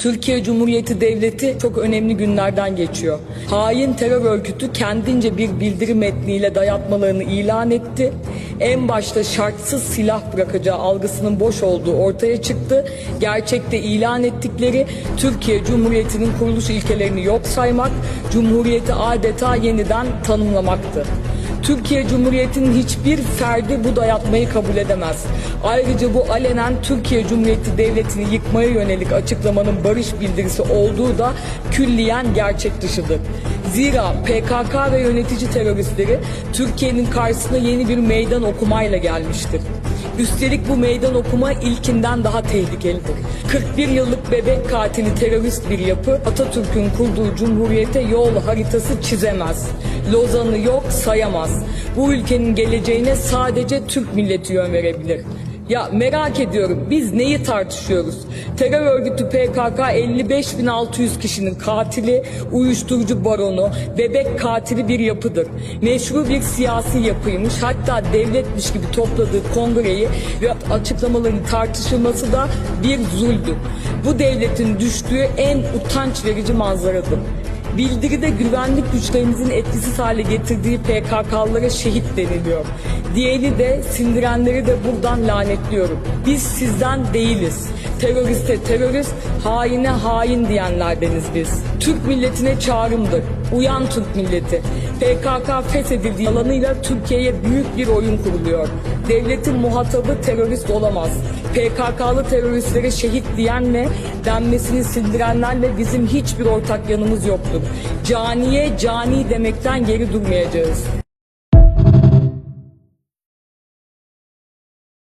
Türkiye Cumhuriyeti Devleti çok önemli günlerden geçiyor. Hain terör örgütü kendince bir bildiri metniyle dayatmalarını ilan etti. En başta şartsız silah bırakacağı algısının boş olduğu ortaya çıktı. Gerçekte ilan ettikleri Türkiye Cumhuriyeti'nin kuruluş ilkelerini yok saymak, Cumhuriyeti adeta yeniden tanımlamaktı. Türkiye Cumhuriyeti'nin hiçbir ferdi bu dayatmayı kabul edemez. Ayrıca bu alenen Türkiye Cumhuriyeti Devleti'ni yıkmaya yönelik açıklamanın barış bildirisi olduğu da külliyen gerçek dışıdır. Zira PKK ve yönetici teröristleri Türkiye'nin karşısına yeni bir meydan okumayla gelmiştir. Üstelik bu meydan okuma ilkinden daha tehlikelidir. 41 yıllık bebek katili terörist bir yapı Atatürk'ün kurduğu cumhuriyete yol haritası çizemez. Lozan'ı yok sayamaz. Bu ülkenin geleceğine sadece Türk milleti yön verebilir. Ya merak ediyorum biz neyi tartışıyoruz? Terör örgütü PKK 55.600 kişinin katili, uyuşturucu baronu, bebek katili bir yapıdır. Meşru bir siyasi yapıymış hatta devletmiş gibi topladığı kongreyi ve açıklamaların tartışılması da bir zuldür. Bu devletin düştüğü en utanç verici manzaradır. Bildiride güvenlik güçlerimizin etkisiz hale getirdiği PKK'lara şehit deniliyor. Diğeri de sindirenleri de buradan lanetliyorum. Biz sizden değiliz. Teröriste terörist, haine hain diyenlerdeniz biz. Türk milletine çağrımdır. Uyan Türk milleti. PKK feshedildiği alanıyla Türkiye'ye büyük bir oyun kuruluyor. Devletin muhatabı terörist olamaz. PKK'lı teröristlere şehit diyenle denmesini sindirenlerle bizim hiçbir ortak yanımız yoktur. Caniye cani demekten geri durmayacağız.